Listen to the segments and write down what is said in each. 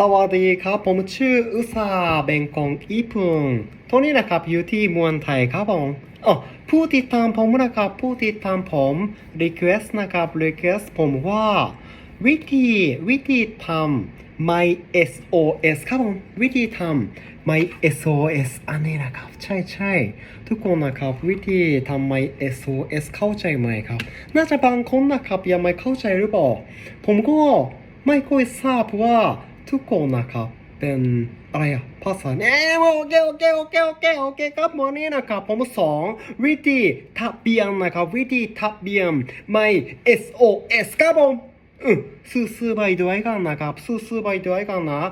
สวัสดีครับ ผมชื่ออุษาเบงกงอีพุงตอนนี้นะครับอยู่ที่เมืองไทยครับผมอ๋อผู้ติดตามผมนะครับ ผู้ติดตามผม request นะครับ request ผมว่า วิธีวิธีทำ my SOS ครับผมวิธีทำ my SOS อันนี้นะครับ ใช่ใช่ทุกคนนะครับ วิธีทำ my SOS เข้าใจไหมครับ น่าจะบางคนนะครับยังไม่เข้าใจหรือเปล่าผมก็ไม่ค่อยทราบว่า ทุกคนนะครับเป็นอะไรอะภาษาเนี่ยโอเคโอเคโอเคโอเคโอเคครับวันนี้นะครับผมสองวิธีทะเบียนนะครับวิธีทะเบียนไม่ SOS ครับผม อืมสู้สู้ไปด้วยกันนะครับสู้สู้ไปด้วยกันนะ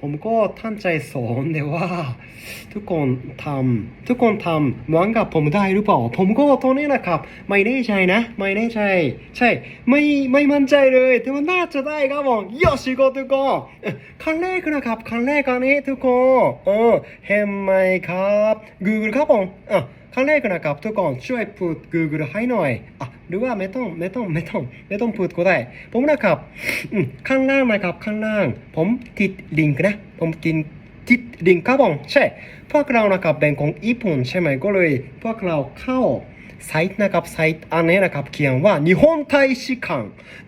ผมก็ตั้งใจสอนเลยว่า ทุกคนทำทุกคนทำหมือนกับผมได้หรือเปล่า ผมก็ตรงนี้นะครับ ไม่แน่ใจนะ ไม่แน่ใจ ใช่ ไม่ไม่มั่นใจเลย แต่ว่าน่าจะได้ครับผมยอชิโกทุกคนครั้งแรกนะครับครั้งแรกครั้งนี้ทุกคนเออเห็นไหมครับ Google ครับผมอะครั้งแรกนะครับทุกคนช่วยพูด Google ให้หน่อยอะ หรือว่าไม่ต้องไม่ต้องไม่ต้องไม่ต้องพูดก็ได้ ผมนะครับอืมข้างล่างนะครับข้างล่าง ผมติดลิงก์นะ ผมติดติดลิงก์ครับผมใช่พวกเรานะครับเป็นของญี่ปุ่นใช่ไหมก็เลยพวกเราเข้าไซต์นะครับไซต์อันนี้นะครับเขียนว่า日本大使館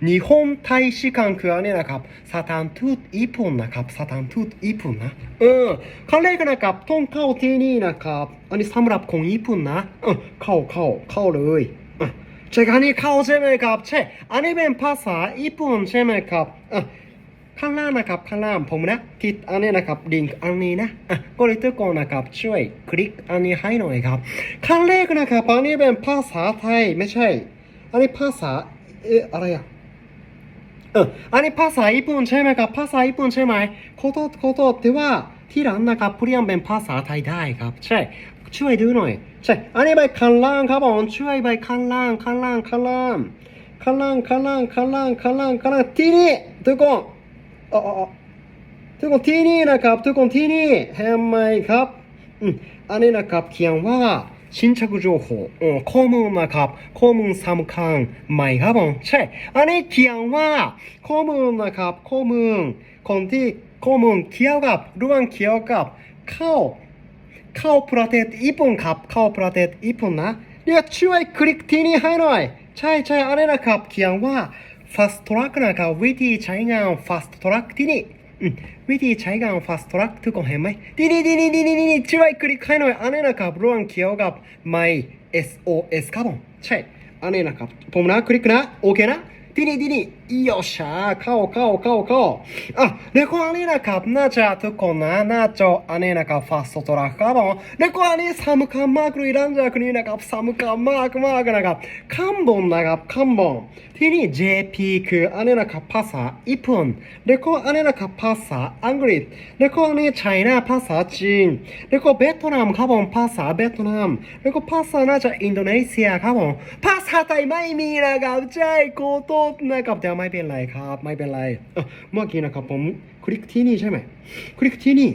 日本大使館คืออันนี้นะครับสถานทูตญี่ปุ่นนะครับสถานทูตญี่ปุ่นนะเออครั้งแรกนะครับต้องเข้าที่นี่นะครับ อันนี้สำหรับคนญี่ปุ่นนะเออเข้าเข้าเข้าเลย อะใช่อันนี้เข้าใช่ไหมครับใช่ อันนี้เป็นภาษาญี่ปุ่นใช่ไหมครับอะข้างล่างนะครับข้างล่างผมนะติดอันนี้นะครับลิงก์อันนี้นะอะก็เลยทุกคนนะครับช่วยคลิกอันนี้ให้หน่อยครับครั้งแรกนะครับอันนี้เป็นภาษาไทยไม่ใช่ อันนี้ภาษาเอ๊ะอะไรอะเอออันนี้ภาษาญี่ปุ่นใช่ไหมครับภาษาญี่ปุ่นใช่ไหมขอโทษขอโทษแต่ว่าที่ร้านนะครับเปลี่ยนเป็นภาษาไทยได้ครับ ใช่ช่วยดูหน่อย ใช่ อันนี้ไปข้างล่างครับผมช่วยไปข้างล่างข้างล่างข้างล่างข้างล่างข้างล่างข้างล่างข้างล่างข้างล่างที่นี่ทุกคนอ๋อทุกคนที่นี่นะครับ ทุกคนที่นี่เห็ไหมครับอืมอันนี้นะครับเขียนว่าชินชัก情報ข้อมูลนะครับข้อมูลสำคัญไหมครับผมใช่อันนี้เขียนว่าข้อมูลนะครับข้อมูลคนที่ข้อมูลเกี่ยวกับเรื่งเกี่ยวกับเข้า เข้าประเทศญี่ปุ่นครับ เข้าประเทศญี่ปุ่นนะเดี๋ยวช่วยคลิกที่นี่ให้หน่อย ใช่ใช่อันนี้นะครับ เขียนว่า fast track นะครับวิธีใช้งาน fast track ที่นี่วิธีใช้งาน fast track ทุกคนเห็นไหมที่นี่ที่นี่ที่นี่ที่นี่ช่วยคลิกให้หน่อยอันนี้นะครับเรื่องเกี่ยวกับ my SOS ครับผมใช่อันนี้นะครับผมนะคลิกนะโอเคนะ ที่นี่ที่นี่เอยวชาเข้าเข้าเข้าเข้าอะเนครั้งนี้นะครับน่าจะทุกคนนะน่าจะอันนี้นะครับฟาสต์ตรักครับผมในครั้งนี้สำคัญมากเลยหลังจากนี้นะครับสมคัญมากมากนะครับคัมบอนนะครับคัมบอนที่นี่ JP คืออันนี้นะครับภาษาญี่ปุ่นเล้วก็อันนี้นะครับภาษาอังกฤษเล้วก็นี่จีน่าภาษาจีนเล้วก็เวียดนามครับผมภาษาเวียดนามเล้วก็ภาษาน่าจะอินโดนีเซียครับผมภาษาไทยไม่มีนะครับใจโกโต้บเลยครับแต่ไม่เป็นไรครับ ไม่เป็นไรเมื่อกี้นะครับผมคลิกที่นี่ใช่ไหมคลิกที่นี่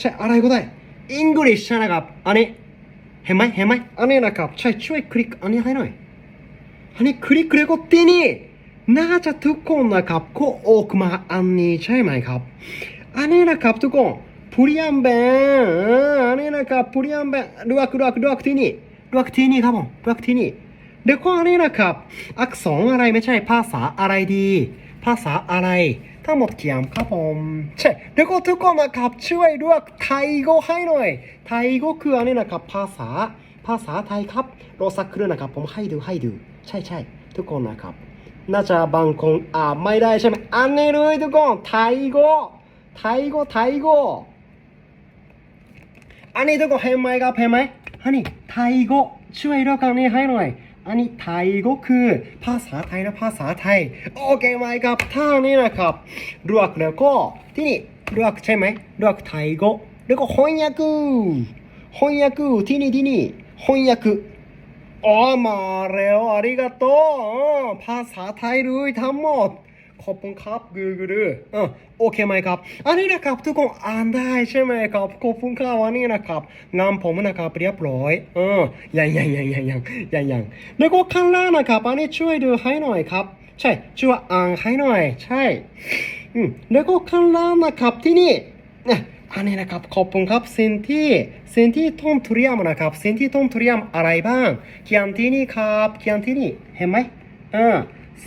ใช่อะไรก็ได้อังกฤษใช่ไหมครับอันนี้เห็นไหมเห็นไหมอันนี้นะครับใช่ช่วยคลิกอันนี้ให้หน่อยอันนี้คลิกแล้วก็ที่นี่น่าจะทุกคนนะครับก็ออกมาอันนี้ใช่ไหมครับอันนี้นะครับทุกคนพูริยัมเบนอันนี้นะครับพูริยัมเบนอักดูอักดูอักที่นี่ดูอักที่นี่ครับผมดูอักที่นี่ เดี๋ยวข้อนี้นะครับ อักษรอะไรไม่ใช่ภาษาอะไรดี ภาษาอะไร ทั้งหมดเขียนครับผมใช่เดี๋ยวก็ทุกคนนะครับช่วยด้วยไทยก็ให้หน่อย ไทยก็คืออะไรนะครับ ภาษาภาษาไทยครับรอสักครู่นะครับ ผมให้ดูให้ดู ใช่ใช่ทุกคนนะครับ น่าจะบางคนอ่าไม่ได้ใช่ไหมอันนี้เลยทุกคนไทยก็ไทยก็ไทยก็อันนี้ทุกคนเห็นไหมครับเห็นไหมอันนี้ไทยก็ช่วยด้วยกันนี้ให้หน่อย อันนี้ไทย語คือภาษาไทยนะภาษาไทย โอเคไหมครับท่านี้นะครับเลือกแล้วก็ที่นี่เลือกใช่ไหมเลือกไทย語แล้วก็翻訳翻訳ที่นี่ที่นี่翻訳อ๋อมาแล้วありがとうอืมภาษาไทยเลยทั้งหมด ขอบคุณครับ Google อืมโอเคไหมครับ อันนี้นะครับทุกคนอ่านได้ใช่ไหมครับขอบคุณครับวันนี้นะครับงานผมนะครับเรียบร้อยอืมยังยังยังยังยังยังยังแล้วก็ข้างล่างนะครับอันนี้ช่วยดูให้หน่อยครับ ใช่ช่วยอ่านให้หน่อย ใช่อืมแล้วก็ข้างล่างนะครับที่นี่เนี่ยอันนี้นะครับขอบคุณครับสิ่งที่สิ่งที่ต้องเรียมนะครับสิ่งที่ต้องเรียมอะไรบ้างเขียนที่นี่ครับเขียนที่นี่เห็นไหมอ่า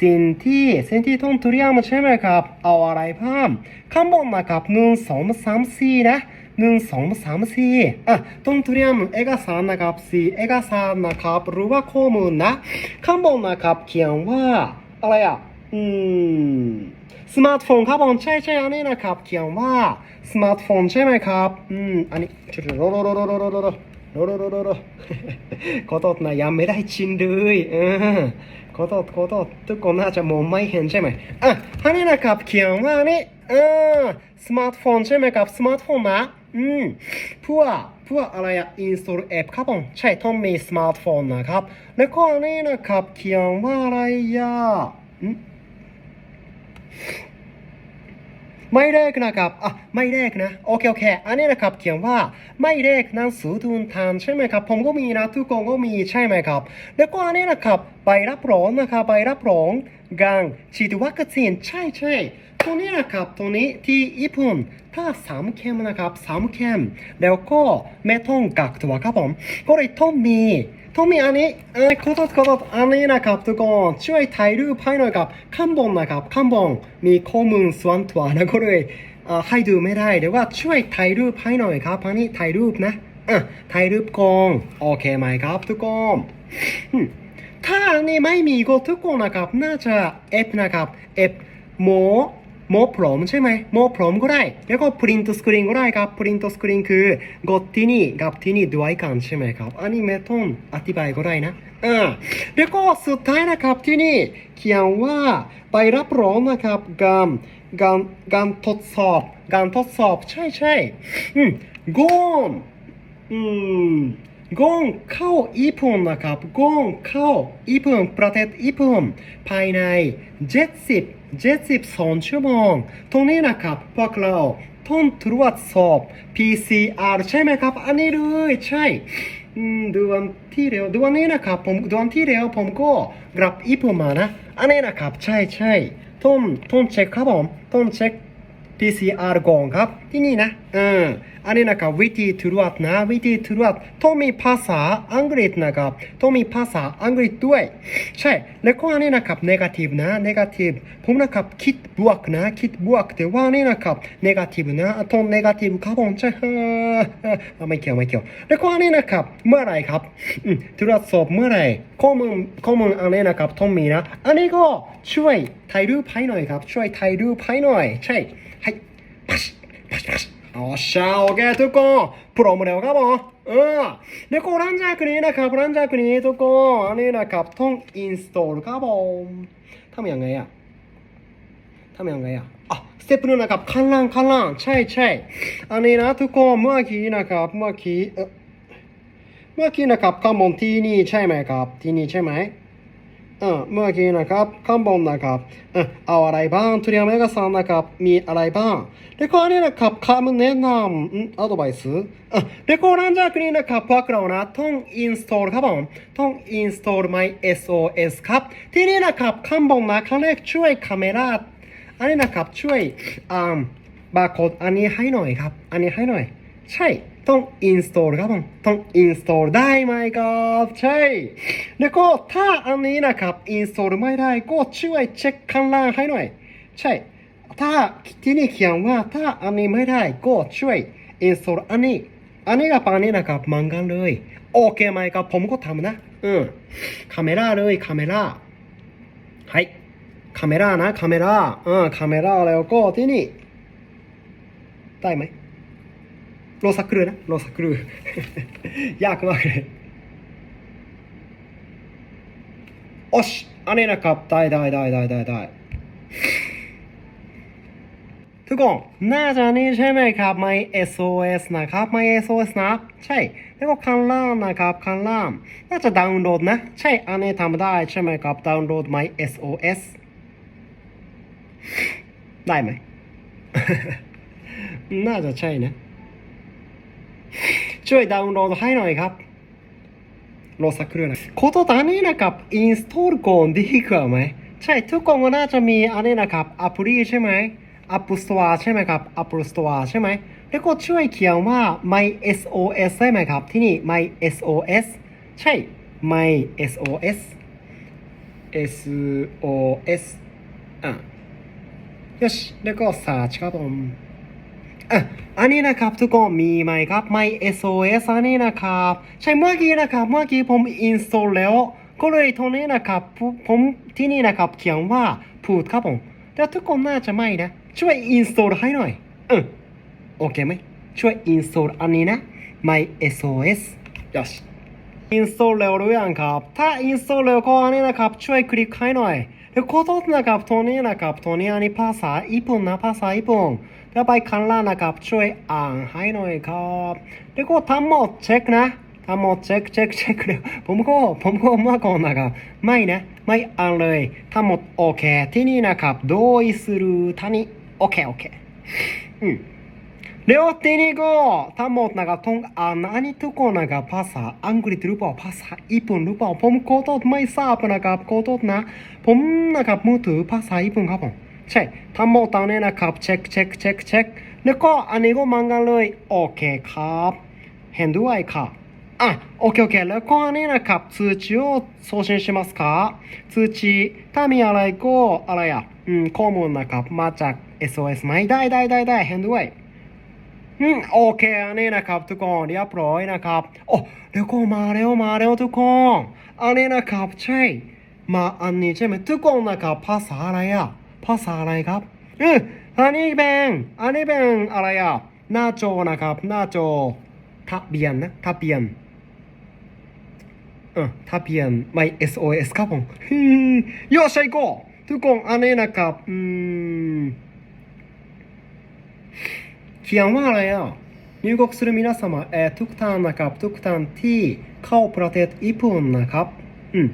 สิ่งที่สิ่งที่ต้องเตรียมใช่ไหมครับ เอาอะไรเพิ่มข้างบนนะครับหนึ่งสองสามสี่นะหนึ่งสองสามสี่อะต้องเตรียมเอกสารนะครับสี่เอกสารนะครับหรือว่าข้อมูลนะข้างบนนะครับเขียนว่าอะไรอะอืมสมาร์ทโฟนครับผมใช่ใช่อันนี้นะครับเขียนว่าสมาร์ทโฟนใช่ไหมครับอืมอันนี้ชุดโรโรโรโรโรโรโรโรโรโรโรขอโทษนะยังไม่ได้ชินเลยอืม ขอโทษขอโทษทุกคนน่าจะมองไม่เห็นใช่ไหมอะอันนี้นะครับเขียนว่านี่อ่าสมาร์ทโฟนใช่ไหมครับสมาร์ทโฟนนะอืมเพื่อเพื่ออะไรอะอินสตอลแอปครับผมใช่ต้องมีสมาร์ทโฟนนะครับ แล้วก็อันนี้นะครับเขียนว่าอะไรอะอืม ไม่เลขนะครับอะไม่เลขนะโอเคโอเคอันนี้นะครับเขียนว่าไม่เลขนังสือทุนทานใช่ไหมครับผมก็มีนะทุกคนก็มีใช่ไหมครับ แล้วก็อันนี้นะครับใบรับรองนะครับใบรับรองการฉีดวัคซีนใช่ใช่ตรงนี้นะครับตรงนี้ที่ญี่ปุ่นถ้าสามเข็มนะครับสามเข็มแล้วก็ไม่ต้องกักตัวครับผมก็เลยต้องมี ต้องมีอันนี้เออขอโทษขอโทษอันนี้นะครับทุกคนช่วยถ่ายรูปให้หน่อยครับข้างบนนะครับข้างบนมีข้อมูลส่วนตัวนะก็เลยให้ดูไม่ได้เดี๋ยวว่าช่วยถ่ายรูปให้หน่อยครับอันนี้ถ่ายรูปนะอะถ่ายรูปกองโอเคไหมครับทุกคนถ้าอันนี้ไม่มีก็ทุกคนนะครับน่าจะเอฟนะครับเอฟโม มพร้อมใช่ไหมโมพร้อมก็ได้ แล้วก็พรินトสกรีนก็ได้ครับพรินトสกรีนคือกดที่นี่กับที่นี่ด้วยกันใช่ไหมครับ อันนี้ไม่ต้องอธิบายก็ได้นะอ่าแล้วก็สุดท้ายนะครับที่นี่เขียนว่าไปรับรองนะครับการการการทดสอบการทดสอบใช่ใช่อืมกอนอืมกอนเข้าญี่ปุ่นนะครับกอนเข้าญี่ปุ่นประเทศญี่ปุ่นภายใน70 72 ชั่วโมง ตรงนี้นะครับพวกเราต้องตรวจสอบ PCR ใช่ไหมครับ อันนี้เลยใช่อืมเดือนที่เร็วดูวันนี้นะครับผมดูวันที่เร็วผมก็กลับญี่ปุ่นมานะ อันนี้นะครับ ใช่ใช่ต้องต้องเช็คครับผมต้องเช็ค PCR ก่อนครับ ที่นี่นะเอออันนี้นะครับวิธีตรวจนะวิธีตรวจต้องมีภาษาอังกฤษนะครับต้องมีภาษาอังกฤษด้วย ใช่ แล้วก็อันนี้นะครับน a t i v e นะ n น g a t i v e ผมนะครับคิดบวกนะคิดบวกแต่ว่านี่นะครับน a t i v e นะต้อง negative ครับผมใช่ไม่เกี่ยวไม่เกี่ยวแล้วก็อันนี้นะครับเมื่อไรครับตรวจสอบเมื่อไรข้อมูลข้อมูลอันนี้นะครับต้องมีนะ อันนี้ก็ช่วยถ่ายรูปให้หน่อยครับ ช่วยถ่ายรูปให้หน่อย ใช่ おっしゃ、オッケーทุกคนพร้อมแล้วครับผมเออแล้วก็หลังจากนี้นะครับหลังจากนี้ทุกคนอันนี้นะครับต้อง install ครับผมทำยังไงอ่ะทำยังไงอ่ะอ่ะสเต็ปหนึงนะครับข้างล่างข้างล่างใช่ใช่อันนี้นะทุกคนเมื่อกี้นะครับเมื่อกี้เออเมื่อกี้นะครับข้างบนที่นี่ใช่ไหมครับที่นี่ใช่ไหม เ อ่าเมื่อกี้นะครับข้างบนะครับอ่าเอาอะไรบ้างทุเรียนเมกาซังนะครับมีอะไรบ้างและข้อนี้นะครับคำแนะนำอัดไวส์อ่าและข้อหลังจากนี้นะครับพวกเรานะต้องอินสตอลครับผมต้องอินสตอล my SOS ครับที่นี่นะครับคำางบนนะครั้งแรกช่วยคาเมราอันนี้นะครับช่วยอ่าบาร์โค้ดอันนี้ให้หน่อยครับ อันนี้ให้หน่อย ใช่ ต้อง install ครับผมต้อง install ได้ไหมครับใช่ แล้วก็ถ้าอันนี้นะครับ install ไม่ได้ก็ช่วยเช็คข้างล่างให้หน่อย ใช่ ถ้าที่นี่เขียนว่าถ้าอันนี้ไม่ได้ก็ช่วย install อันนี้ อันนี้กับอันนี้นะครับมันกันเลย โอเคไหมครับผมก็ทำนะอืมカメラเลยカメラはいカメラนะカメラอืมカメラแล้วก็ที่นี่ ได้ไหม โลสักครูนะ โลสักครูยากมากเลยโอชอันนี้นะครับ ได้ได้ได้ได้ได้ได้ทุกคนน่าจะนี่ใช่ไหมครับ my SOS นะครับ my SOS นะ ใช่ แล้วก็ข้างล่างนะครับข้างล่างน่าจะดาวน์โหลดนะ ใช่ อันนี้ทำได้ใช่ไหมครับ ดาวน์โหลด my SOS ได้ไหม น่าจะใช่นะ ช่วยดาวน์โหลดให้หน่อยครับรอสักครู่นะことだนี้นะครับ install ก่อนดีกว่าไหม ใช่ ทุกคนก็น่าจะมีอันนี้นะครับ อัปลีใช่ไหม Apple Store ใช่ไหมครับ Apple Store ใช่ไหมแล้วก็ช่วยเขียนว่า my SOS ใช่ไหมครับ ที่นี่ my SOS ใช่ my SOS SOS อ่ะよしแล้วก็ search ครับผม อะอันนี้นะครับทุกคนมีไหมครับ My SOS อันนี้นะครับ ใช่เมื่อกี้นะครับ เมื่อกี้ผม install แล้ว ก็เลยตรงนี้นะครับ ผมที่นี่นะครับ เขียนว่าพูดครับผมแต่ทุกคนน่าจะไม่นะ ช่วย install ให้หน่อยเออโอเคไหมช่วย install อันนี้นะ My SOS よし install แล้วหรือยังครับ ถ้า install แล้วก็อันนี้นะครับ ช่วยคลิกให้หน่อยแล้วขอโทษนะครับตรงนี้นะครับตรงนี้อันนี้ภาษาญี่ปุ่นนะภาษาญี่ปุ่น แล้วไปข้างล่างนะครับช่วยอ่านให้หน่อยครับแล้วก็ทั้งหมดเช็คนะทั้งหมดเช็คเช็คเช็คแล้วผมก็ผมก็มื่อก่อนนะครับไม่นะไม่อ่านเลยทั้งหมดโอเคที่นี่นะครับโดยするท่านี้โอเคโอเคอืมแล้วทีนี้ก็ทั้งหมดนะครับต้องอ่านอันนี้ทุกคนนะครับภาษาอังกฤษหรือเปล่าภาษาญี่ปุ่นหรือเปล่าผมขอโทษไม่ทราบนะครับขอโทษนะผมนะครับมือถือภาษาญี่ปุ่นครับผม ใช่ทั้งหมดตอนนี้นะครับเช็คเช็คเช็คเช็คแล้วก็อันนี้ก็มันกันเลยโอเคครับเห็นด้วยค่ะอ่ะโอเคโอเคแล้วก็อันนี้นะครับ通知を送信しますか通知ถ้ามีอะไรก็อะไรอ่ะอืมข้อมูลนะครับมาจาก SOS ไหมได้ได้ได้ได้เห็นด้วย อืมโอเคอันนี้นะครับทุกคนเรียบร้อยนะครับโอ้เดี๋ยวก็มาเร็วมาเร็วทุกคนอันนี้นะครับใช่มาอันนี้ใช่ไหมทุกคนนะครับภาษาอะไรอ่ะ ภาษาอะไรครับอืมอันนี้เป็นอันนี้เป็นอะไรอ่ะหน้าจอนะครับหน้าจอทะเบียนนะทะเบียนเออทะเบียน my SOS ครับผมฮึよっしゃ行こうทุกคนอันนี้นะครับอืม เขียนว่าอะไรอ่ะ入国する皆様、えーทุกท่านนะครับทุกท่านที่เข้าประเทศญี่ปุ่นนะครับ อืม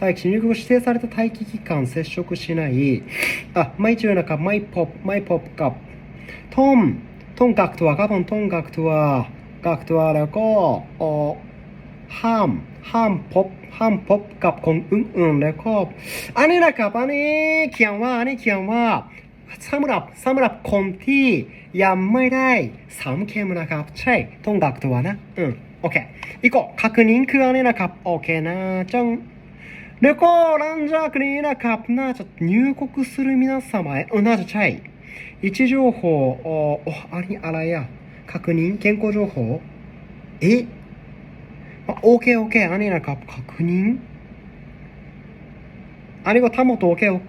待機入国指定された待機期間接触しないあไม่เจอนะครับไม่พบไม่พบกับทอมทอมกักตัวครับผมทอมกักตัวกักตัวแล้วก็เอ่อห้ามห้ามพบห้ามพบกับคนอื่นๆแล้วก็อันนี้นะครับอันนี้เขียนว่าอันนี้เขียนว่า สำหรับสำหรับคนที่ยังไม่ได้สามเข็มนะครับ ใช่ต้องกักตัวนะ อืมโอเคอีกก็確認คืออันนี้นะครับ โอเคนะจัง 旅行、ランジャークリーナーカップナーチャ入国する皆様へ、うなじゃちゃい。位置情報、お、おありあらや、確認、健康情報、え？ま、OK, OK, アニラカップ確認ありがたもと OK よ。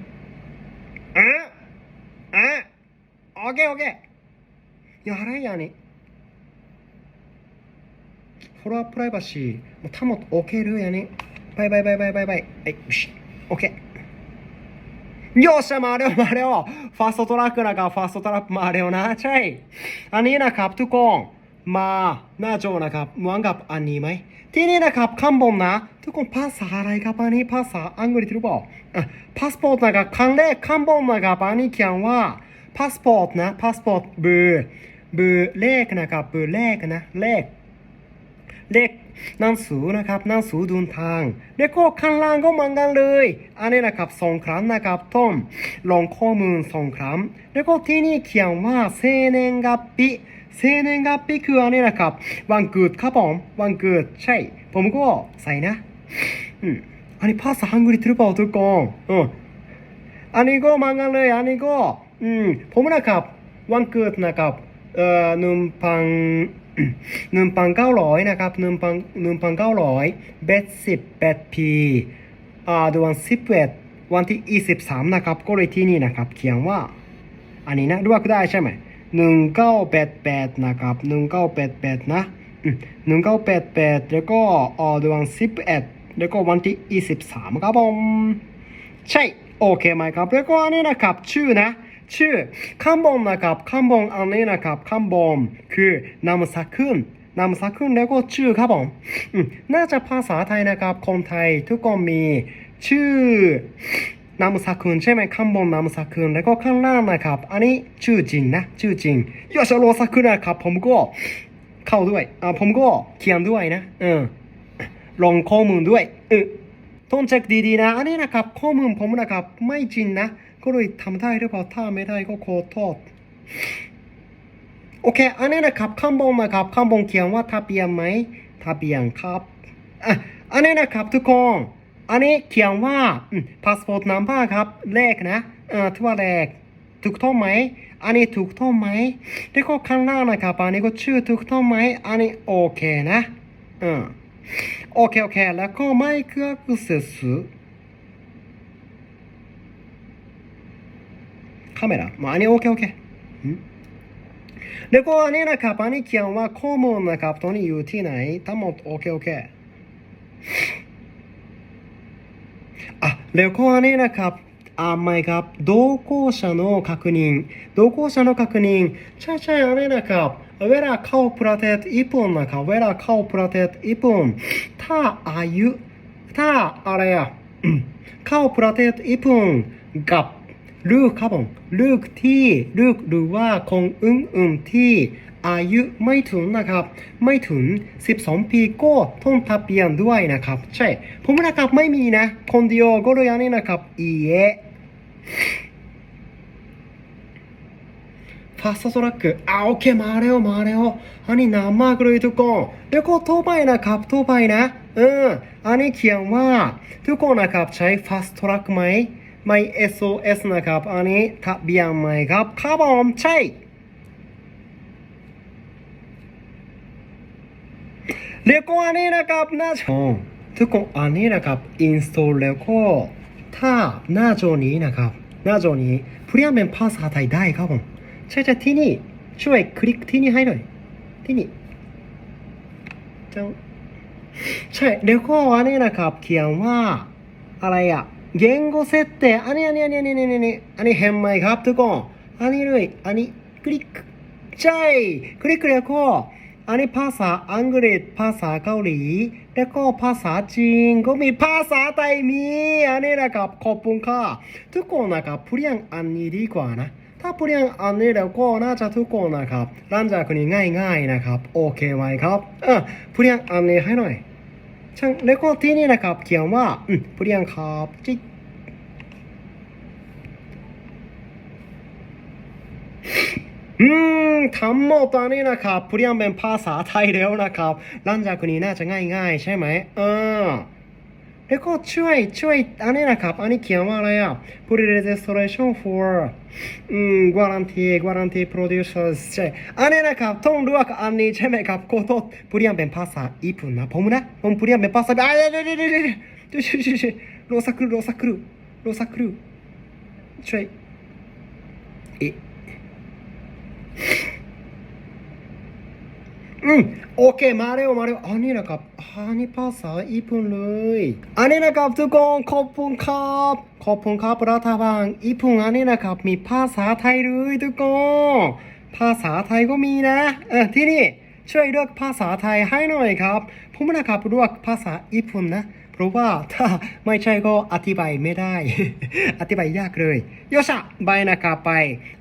ああ ?OK, OK! やらいやね。フォロワープライバシー、もたもと OK るやね。 อเคหรืออย่างนี้บายบายบายบายบายบายไอ้よしโอเคよっしゃมาเร็วมาเร็วฟาสต์トラックนะครับฟาสต์トラックมาเร็วนะใช่ อันนี้นะครับทุกคนมาหน้าจอนะครับเหมือนกับอันนี้ไหมที่นี่นะครับข้างบนนะ ทุกคนภาษาอะไรครับอันนี้ภาษาอังกฤษหรือเปล่าอ่ะพาสปอร์ตนะครับครั้งแรกข้างบนนะครับอันนี้เขียนว่าพาสปอร์ตนะพาสปอร์ตเบอร์เบอร์เลขนะครับเบอร์เลขนะเลข เลขหนังสือนะครับหนังสือเดินทางแล้วก็ข้างล่างก็เหมือนกันเลย อันนี้นะครับสองครั้งนะครับต้นลงข้อมูลสองครั้งแล้วก็ที่นี่เขียนว่า生年月日生年月日คืออันนี้นะครับวันเกิดครับผมวันเกิดใช่ ผมก็ใส่นะอืมอันนี้ภาษาอังกฤษหรือเปล่าทุกคนอืมอันนี้ก็เหมือนกันเลยอันนี้ก็อืมผมนะครับวันเกิดนะครับเอ่อหนึ่งพัน หนึ่งพันเก้าร้อยนะครับหนึ่งพันหนึ่งพันเก้าร้อยเบสสิบแปดพีอ่าดือนสิบเอ็ดวันที่ยี่สิบสามนะครับก็เลยที่นี่นะครับเขียนว่า อันนี้นะด้วยก็ได้ใช่ไหมหนึ่งเก้าแปดแปดนะครับหนึ่งเก้าแปดแปดนะหนึ่งเก้าแปดแปดแล้วก็อ่าดือนสิบเอ็ดแล้วก็วันที่ยี่สิบสามครับผมใช่โอเคไหมครับแล้วก็นนี้นะครับชื่อนะ ชื่อข้างบนนะครับข้างบนอันนี้นะครับข้างบนคือนามสกุลนามสกุลแล้วก็ชื่อครับผมน่าจะภาษาไทยนะครับ คนไทยทุกคนมีชื่อนามสกุลใช่ไหมข้างบนนามสกุลแล้วก็ข้างล่างนะครับ อันนี้ชื่อจริงนะ ชื่อจริงยอชโรสกุลนะครับ ผมก็เข้าด้วยอ่าผมก็เขียนด้วยนะเออลงข้อมูลด้วยเออต้องเช็คดีๆนะ อันนี้นะครับ ข้อมูลผมนะครับ ไม่จริงนะ ก็เลยทำได้หรือเปล่าถ้าไม่ได้ก็ขอโทษโอเค อันนี้นะครับข้ามบงนะครับข้ามบงเขียนว่าทะเบียนไหมทะเบียนครับอันนี้นะครับทุกคนอันนี้เขียนว่าพาสปอร์ตนัมบ้าครับเลขนะเอ่อทว่าเลขถูกต้องไหมอันนี้ถูกต้องไหมแล้วก็ข้างล่างนะครับอันนี้ก็ชื่อถูกต้องไหมอันนี้โอเคนะอืมโอเคโอเคแล้วก็ไม่เกื้อกูเสีย カメラ。まあ、あれ、オッケーオッケー。んで、こう、姉のカパニキャンは、コモンなカプトに言うてない。たも、オッケーオッケー。あ、で、こう、姉のカプあんまいか、同行者の確認。同行者の確認。ちゃちゃやねなか。เวลาเข้าประเทศญี่ปุ่นนะครับเวลาเข้าประเทศญี่ปุ่นถ้าอายุถ้าอะไรอะเข้าประเทศญี่ปุ่นกับ ลูกครับผมลูกที่ลูกหรือว่าคงอึ้งอึงที่อายุไม่ถึงนะครับ ไม่ถึง 12 ปีก็ต้องทะเบียนด้วยนะครับ ใช่ ผมนะครับไม่มีนะ คนเดียวก็เลยนี่นะครับอีเอฟาสต์ทรัคอ่าโอเคมาเร็วมาเร็วอันนี้นานมากเลยทุกคนแล้วก็ทั่วไปนะครับทั่วไปนะ เออ อันนี้เขียนว่า ทุกคนนะครับใช้ฟาสต์ทรัคไหม ไม่ SOS นะครับ อันนี้ทะเบียนใหม่ครับครับผมใช่ เรียกว่านี้นะครับหน้าจอทุกคนอันนี้นะครับ install แล้วก็ถ้าหน้าจอนี้นะครับ หน้าจอนี้เปลี่ยนเป็นภาษาไทยได้ครับผมใช่ใช่ที่นี่ช่วยคลิกที่นี่ให้หน่อย ที่นี่จังใช่แล้วก็อันนี้นะครับ เขียนว่าอะไรอะ 言語設定อันนี้อันนี้อันนี้อันนี้อันนี้อันนี้เห็นไหมครับทุกคนอันนี้เลยอันนี้คลิกใช่คลิกแล้วก็อันนี้ภาษาอังกฤษภาษาเกาหลี แล้วก็ภาษาจีนก็มีภาษาไทยมีอันนี้นะครับขอบคุณค่ะทุกคนนะครับเปลี่ยนอันนี้ดีกว่านะ ถ้าเปลี่ยนอันนี้แล้วก็น่าจะทุกคนนะครับหลังจากนี้ง่ายๆนะครับโอเคไหมครับเออเปลี่ยนอันนี้ให้หน่อย ช่างแล้วก็ที่นี่นะครับ เขียนว่าอืมเรียนครับจิกอืมทั้งหมดตอนนี้นะครับเรียนเป็นภาษาไทยแล้วนะครับหลังจากนี้น่าจะง่ายๆ ใช่ไหมเออ แล้วก็ช่วยช่วยอันนี้นะครับ อันนี้เขียนว่าอะไรอะ Put registration for อืม guarantee guarantee producers ใช่อันนี้นะครับต้องเลือกอันนี้ใช่ไหมครับก็ต้องพูดยังเป็นภาษาญี่ปุ่นนะผมนะผมพูดยังเป็นภาษาอะเดี๋ยวเดี๋ยวเดี๋ยวเดี๋ยวโรสักครูโรสักครูโรสักครูช่วยเอ๊ะ อืมโอเคมาเร็วมาเร็วอันนี้นะครับอันนี้ภาษาญี่ปุ่นเลยอันนี้นะครับทุกคนขอบคุณครับขอบคุณครับรัฐบาลญี่ปุ่นอันนี้นะครับมีภาษาไทยเลยทุกคนภาษาไทยก็มีนะเออที่นี่ช่วยเลือกภาษาไทยให้หน่อยครับผมนะครับเลือกภาษาญี่ปุ่นนะ เพราะว่าถ้าไม่ใช่ก็อธิบายไม่ได้ อธิบายยากเลยโยชะไปนะครับไป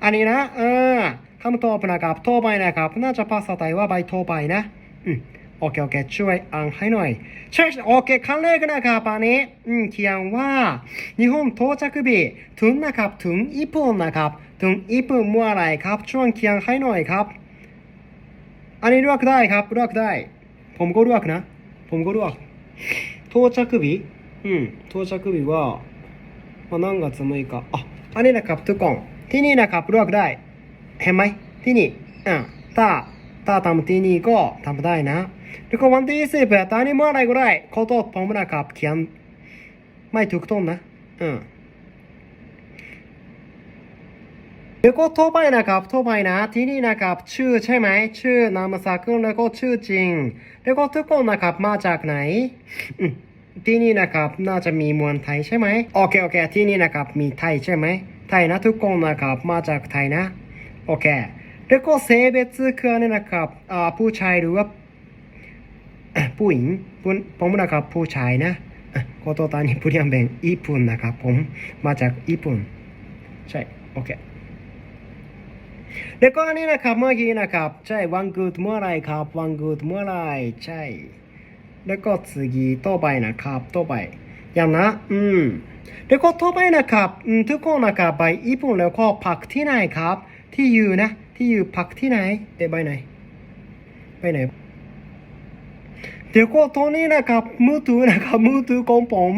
อันนี้นะเออ คำตอบนะครับต่อไปนะครับน่าจะภาษาไทยว่าใบต่อไปนะอืมโอเคโอเคช่วยอ่านให้หน่อยช่วยโอเคครั้งแรกนะครับอันนี้อืมเขียนว่า日本到着日ถึงนะครับถึงญี่ปุ่นนะครับถึงญี่ปุ่นเมื่อไหรครับช่วยเขียนให้หน่อยครับ อันนี้เลือกได้ครับเลือกได้ ผมก็เลือกนะ ผมก็เลือก到着日อืม到着日はまあ何月6日あอันนี้นะครับทุกคนที่นี่นะครับเลือกได้ เห็นไหมที่นี่อ่าถ้าถ้าทำที่นี่ก็ทำได้นะ แล้วก็วันที่สิบตอนนี้เมื่อไรก็ได้ขอโทษผมนะครับเขียนไม่ถูกต้องนะอืมแล้วก็ต่อไปนะครับต่อไปนะที่นี่นะครับชื่อใช่ไหมชื่อนามสกุลแล้วก็ชื่อจริง แล้วก็ทุกคนนะครับมาจากไหนที่นี่นะครับน่าจะมีมวลไทยใช่ไหมโอเคโอเคที่นี่นะครับมีไทยใช่ไหมไทยนะทุกคนนะครับมาจากไทยนะ โอเค แล้วก็性別คืออันนี้นะครับอ่าผู้ชายหรือว่า ผู้หญิงผมผมนะครับผู้ชายนะอ่ะขอโทษตอนนี้พูดยังเป็นญี่ปุ่นนะครับผมมาจากญี่ปุ่นใช่โอเคแล้วก็อันนี้นะครับเมื่อกี้นะครับใช่วันกูดเมื่อไหรครับวันกูดเมื่อไหรใช่แล้วก็次ต่อไปนะครับต่อไป อย่างนะ อืมแล้วก็ต่อไปนะครับอืมทุกคนนะครับไปญี่ปุ่นแล้วก็พักที่ไหนครับ ที่อยู่นะ ที่อยู่พักที่ไหนเดไปไหน ไปไหน เดี๋ยวก็ตอนนี้นะครับ มือถือนะครับมือถือของผม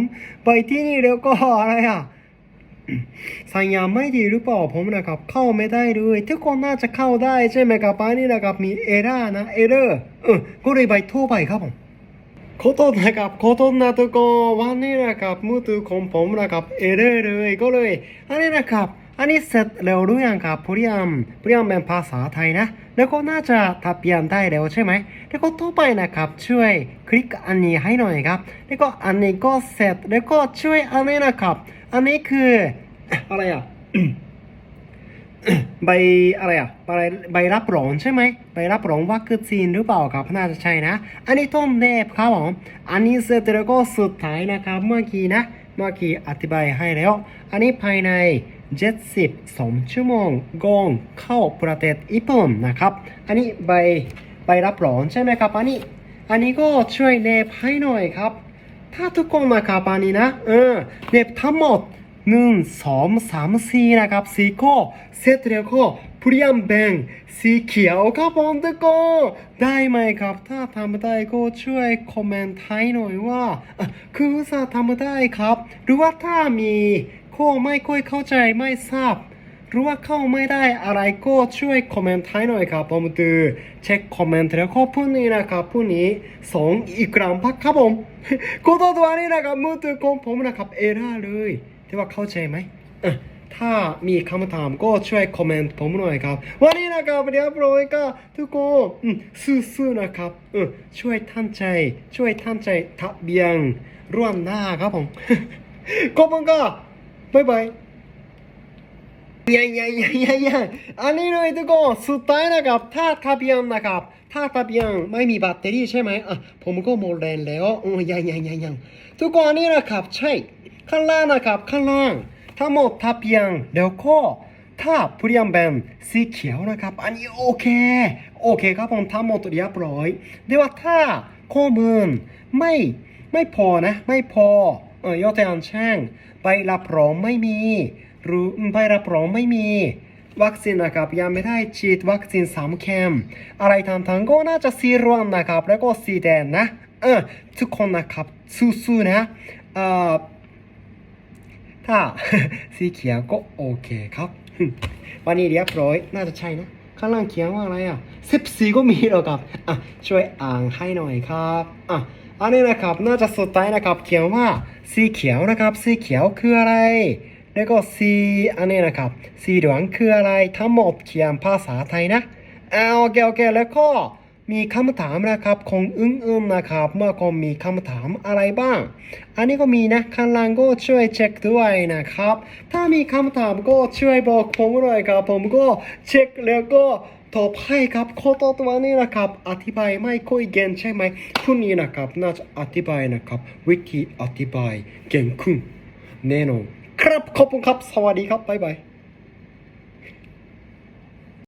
ไปที่นี่แล้วก็อะไรอะสัญญาไม่ดีหรือเปล่าผมนะครับเข้าไม่ได้เลยทุกคนน่าจะเข้าได้ใช่ไหมครับอันนี้นะครับมีเอร่านะเอเรอร์เออก็เลยไปโทรไปครับผมขอโทษนะครับขอโทษนะทุกคนวันนี้นะครับมือถือของผมนะครับเอเรอร์เลยก็เลยอันนี้นะครับ อันนี้เสร็จแล้วหรือยังครับพยายามพยายามเป็นภาษาไทยนะ แล้วก็น่าจะทะเบียนได้แล้วใช่ไหม แล้วก็ต่อไปนะครับ ช่วยคลิกอันนี้ให้หน่อยครับ แล้วก็อันนี้ก็เสร็จ แล้วก็ช่วยอันนี้นะครับ อันนี้คืออะไรอะใบอะไรอะใบใบรับรองใช่ไหมใบรับรองวัคซีนหรือเปล่าครับน่าจะใช่นะ อันนี้ต้นเนบครับผมอันนี้เสร็จแล้วก็สุดท้ายนะครับ เมื่อกี้นะ เมื่อกี้อธิบายให้แล้ว อันนี้ภายใน 72ชั่วโมงกอนเข้าประเทศญี่ปุ่นนะครับ อันนี้ใบใบรับรองใช่ไหมครับ อันนี้ อันนี้ก็ช่วยเนบให้หน่อยครับ ถ้าทุกคนนะครับอันนี้นะ เออเน็บทั้งหมดหนึ่งสองสามสี่นะครับสี่ข้อเสร็จแล้วก็เปลี่ยนเป็นสีเขียวครับผมทุกคนได้ไหมครับ ถ้าทำได้ก็ช่วยคอมเมนต์ให้หน่อยว่า คือสาทำได้ครับ หรือว่าถ้ามี ข้อไม่ค่อยเข้าใจไม่ทราบ หรือว่าเข้าไม่ได้อะไรก็ช่วยคอมเมนต์ให้หน่อยครับผมดูเช็คคอมเมนต์แล้วก็พรุ่งนี้นะครับพรุ่งนี้สองอีกครั้งพักครับผมก็ตัวนี้นะครับมือถือของผมนะครับเอร่าเลยที่ว่าเข้าใจไหมถ้ามีคำถามก็ช่วยคอมเมนต์ผมหน่อยครับ วันนี้นะครับเรียบร้อยก็ทุกคนสู้ๆนะครับช่วยท่านใจ ช่วยท่านใจทะเบียนร่วมหน้าครับผมขอบคุณครับ บ๊ายบาย いやいやいやいやいやอันนี้เลยทุกคนสุดท้ายนะครับถ้าทะเบียนนะครับถ้าทะเบียนไม่มีแบตเตอรี่ใช่ไหมอ่ะผมก็หมดแรงแล้วอือยังยังยังยังทุกคนอันนี้นะครับใช่ข้างล่างนะครับข้างล่างทั้งหมดทะเบียนแล้วก็ถ้าเปลี่ยนเป็นสีเขียวนะครับ อันนี้โอเคโอเคครับผมทั้งหมดเรียบร้อยではถ้าข้อมูลไม่ไม่พอนะ ไม่พอเออยกตัวอย่างเช่น ใบรับรองไม่มี หรือใบรับรองไม่มี วัคซีนนะครับยังไม่ได้ฉีดวัคซีนสามเข็มอะไรต่างๆก็น่าจะสีเหลืองนะครับ แล้วก็สีแดงนะเออทุกคนนะครับสู้ๆนะเอ่อถ้าสีเขียวก็โอเคครับ วันนี้เรียบร้อยน่าจะใช่นะข้างล่างเขียนว่าอะไรอะสิบสี่ก็มีแล้วครับ อะ ช่วยอ่านให้หน่อยครับ อะ อันนี้นะครับน่าจะสุดท้ายนะครับ เขียนว่าสีเขียวนะครับ สีเขียวคืออะไร แล้วก็สีอันนี้นะครับ สีเหลืองคืออะไรทั้งหมดเขียนภาษาไทยนะเอาโอเคโอเคแล้วก็มีคำถามนะครับของอื่นๆนะครับ เมื่อคนมีคำถามอะไรบ้าง อันนี้ก็มีนะข้างล่างก็ช่วยเช็คด้วยนะครับ ถ้ามีคำถามก็ช่วยบอกผมหน่อยครับ ผมก็เช็คแล้วก็ ตอบให้ครับขอตัวตัวนี้นะครับอธิบายไม่ค่อยเก่งใช่ไหมช่วงนี้นะครับน่าจะอธิบายนะครับวิธีอธิบายเก่งขึ้นแน่นอนครับขอบคุณครับ สวัสดีครับบ๊ายบาย